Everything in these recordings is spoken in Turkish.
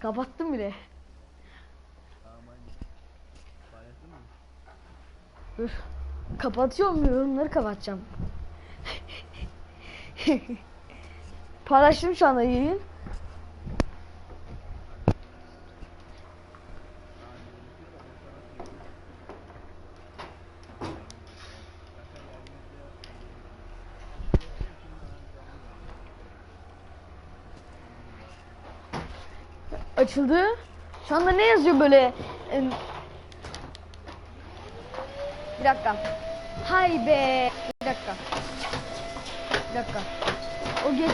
Kapattım bile. Dur. Kapatıyorum yorumları kapatacağım. Paylaştım şu anda yayın. Açıldı. Şu anda ne yazıyor böyle? Bir dakika. Hay be. Bir dakika. Bir dakika. O geç.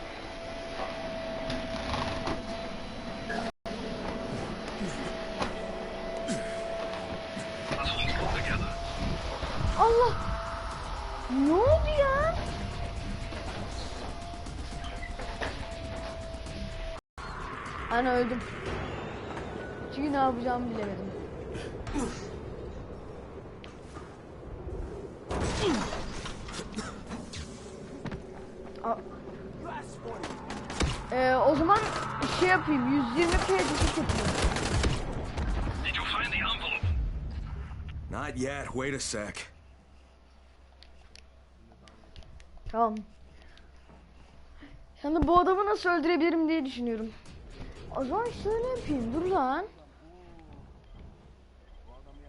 Ana öldüm. Çünkü ne yapacağımı bilemedim. Ee, o zaman şey yapayım 120 p düşük yapayım. Did you find the envelope? Not yet. Wait a sec. Tamam. Şimdi bu adamı nasıl öldürebilirim diye düşünüyorum. O zaman şöyle yapayım dur lan. Bu adamı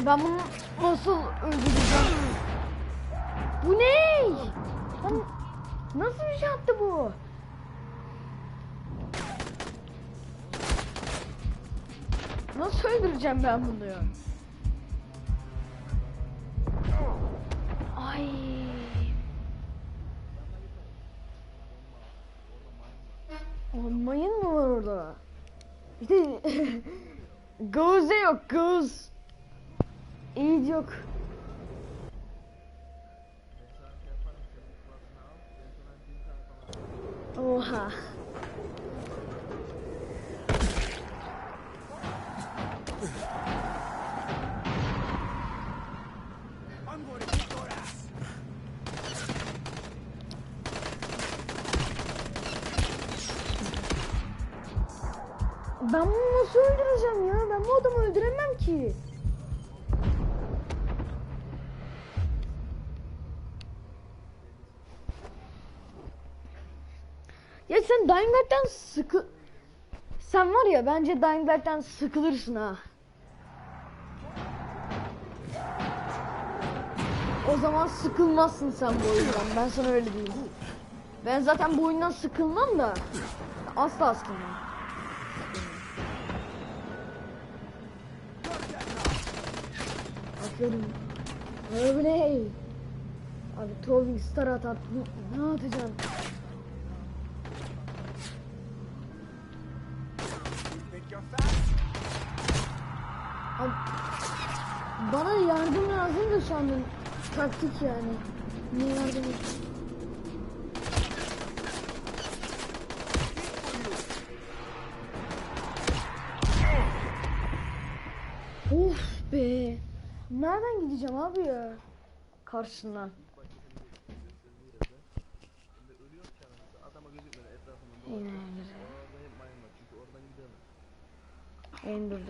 Ben bunu nasıl öldüreceğim? Bu ne? Lan Nasıl bir şey yaptı bu? Nasıl öldüreceğim ben bunu ya? Ay. Aa, mayın mı var orada? İşte Gauze yok Gauze. İyi yok. Ben sana şey yaparım. Senin kulağını al. Ben sana bin tane falan Oha. I'm going to kick your ass. Ben bunu nasıl öldüreceğim ya? Ben bu adamı öldüremem ki. Ya sen Dying Light'ten sıkı... Sen var ya bence Dying Light'ten sıkılırsın ha. O zaman sıkılmazsın sen bu oyundan. Ben sana öyle diyeyim. Ben zaten bu oyundan sıkılmam da. Asla sıkılmam. Abi ne? Abi Throwing Star at at. Ne, ne Bana yardım lazım da anda. Taktik yani. Ne yardım Of be. Nereden gideceğim abi ya? Karşısından. End of.